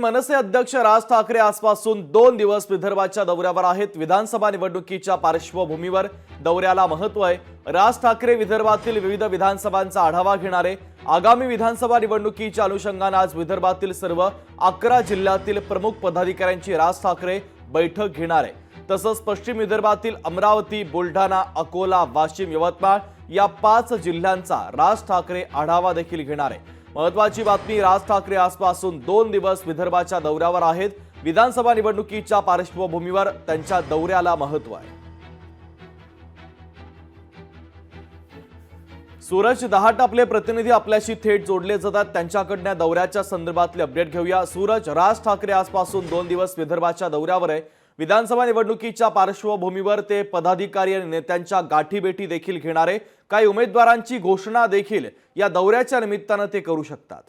मनसे अध्यक्ष राज ठाकरे आजपासून दोन दिवस विदर्भाच्या दौऱ्यावर आहेत. विधानसभा निवडणुकीच्या पार्श्वभूमीवर दौऱ्याला महत्त्व आहे. राज ठाकरे विदर्भातील विविध विधानसभांचा आढावा घेणारे आगामी विधानसभा निवडणुकीच्या अनुषंगाने आज विदर्भातील सर्व अकरा जिल्ह्यातील प्रमुख पदाधिकाऱ्यांची राज ठाकरे बैठक घेणार. आहे तसंच पश्चिम विदर्भातील अमरावती बुलढाणा अकोला वाशिम यवतमाळ या पाच जिल्ह्यांचा राज ठाकरे आढावा देखील घेणार. आहे महत्वाची बातमी राज ठाकरे आजपासून दोन दिवस विदर्भाच्या दौऱ्यावर आहेत. विधानसभा निवडणुकीच्या पार्श्वभूमीवर त्यांच्या दौऱ्याला महत्त्व आहे. सूरज दहाट आपले प्रतिनिधी आपल्याशी थेट जोडले जातात. त्यांच्याकडनं दौऱ्याच्या संदर्भातले अपडेट घेऊया. सूरज राज ठाकरे आजपासून दोन दिवस विदर्भाच्या दौऱ्यावर आहे. विधानसभा निवडणुकीच्या पार्श्वभूमीवर ते पदाधिकारी आणि नेत्यांच्या गाठीभेटी देखील घेणारे काही उमेदवारांची घोषणा देखील या दौऱ्याच्या निमित्तानं ते करू शकतात.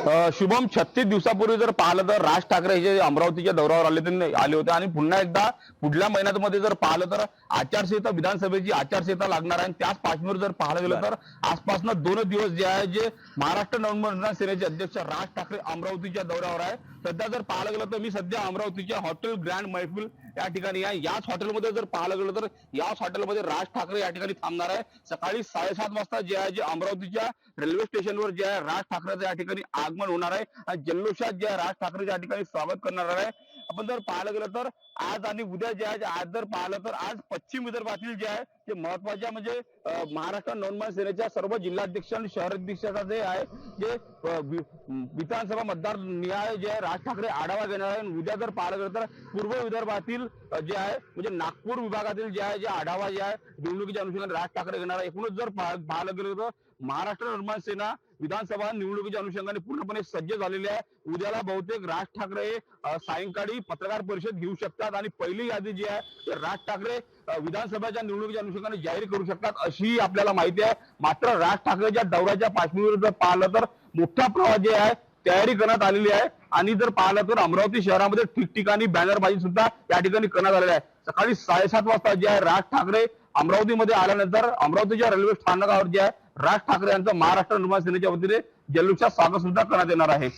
शुभम छत्तीस दिवसापूर्वी जर पाहिलं तर राज ठाकरे हे अमरावतीच्या दौऱ्यावर आले ते आले होते. आणि पुन्हा एकदा पुढल्या महिन्यामध्ये जर पाहिलं तर आचारसंहिता विधानसभेची आचारसंहिता लागणार आहे. आणि त्याच पार्श्वभूमीवर जर पाहायला गेलं तर आसपासनं दोन दिवस जे आहे जे महाराष्ट्र नवनिर्माण सेनेचे अध्यक्ष राज ठाकरे अमरावतीच्या दौऱ्यावर आहे. सध्या जर पाहायला गेलं तर मी सध्या अमरावतीच्या हॉटेल ग्रँड मैफिल या ठिकाणी आहे याच हॉटेलमध्ये जर पाहायला गेलं तर याच हॉटेलमध्ये राज ठाकरे या ठिकाणी थांबणार आहे. सकाळी साडेसात वाजता जे आहे जे अमरावतीच्या रेल्वे स्टेशनवर जे आहे राज ठाकरेचं या ठिकाणी आगमन होणार आहे. आणि जल्लोषात जे आहे राज ठाकरे या ठिकाणी स्वागत करणार आहे. आपण जर पाहायला गेलं तर आज आणि उद्या जे आहे आज जर पाहिलं तर आज पश्चिम विदर्भातील जे आहे ते महत्त्वाच्या म्हणजे महाराष्ट्र नवनिर्माण सेनेच्या सर्व जिल्हाध्यक्ष आणि शहराध्यक्षाचा जे आहे जे विधानसभा मतदार निहाय जे आहे राज ठाकरे आढावा घेणार आहे. आणि उद्या जर पाहिलं गेलं तर पूर्व विदर्भातील देखील जे आहे म्हणजे नागपूर विभागातील जे आहे जे आढावा जे आहे निवडणुकीच्या अनुषंगाने राज ठाकरे घेणार एकूणच जर पाहायला गेलं तर महाराष्ट्र निर्माण सेना विधानसभा निवडणुकीच्या अनुषंगाने पूर्णपणे सज्ज झालेली आहे. उद्याला बहुतेक राज ठाकरे सायंकाळी पत्रकार परिषद घेऊ शकतात आणि पहिली यादी जी आहे ते राज ठाकरे विधानसभेच्या निवडणुकीच्या अनुषंगाने जाहीर करू शकतात अशी आपल्याला माहिती आहे. मात्र राज ठाकरेच्या दौऱ्याच्या पार्श्वभूमीवर जर पाहिलं तर मोठा प्रमाणात जे आहे तयारी करण्यात आलेली आहे. आणि जर पाहिलं तर अमरावती शहरामध्ये ठिकठिकाणी बॅनरबाजी सुद्धा या ठिकाणी करण्यात आलेली आहे सकाळी साडेसात वाजता जे आहे राज ठाकरे अमरावतीमध्ये आल्यानंतर अमरावतीच्या रेल्वे स्थानकावर जे आहे राज ठाकरे यांचं महाराष्ट्र निर्माण सेनेच्या वतीने जल्लोषात स्वागत सुद्धा करण्यात येणार आहे.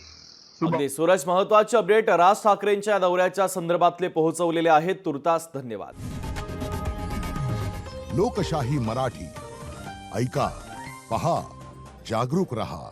सूरज महत्त्वाचे अपडेट राज ठाकरेंच्या दौऱ्याच्या संदर्भातले पोहोचवलेले आहेत. तुर्तास धन्यवाद. लोकशाही मराठी. ऐका पहा जागरूक रहा.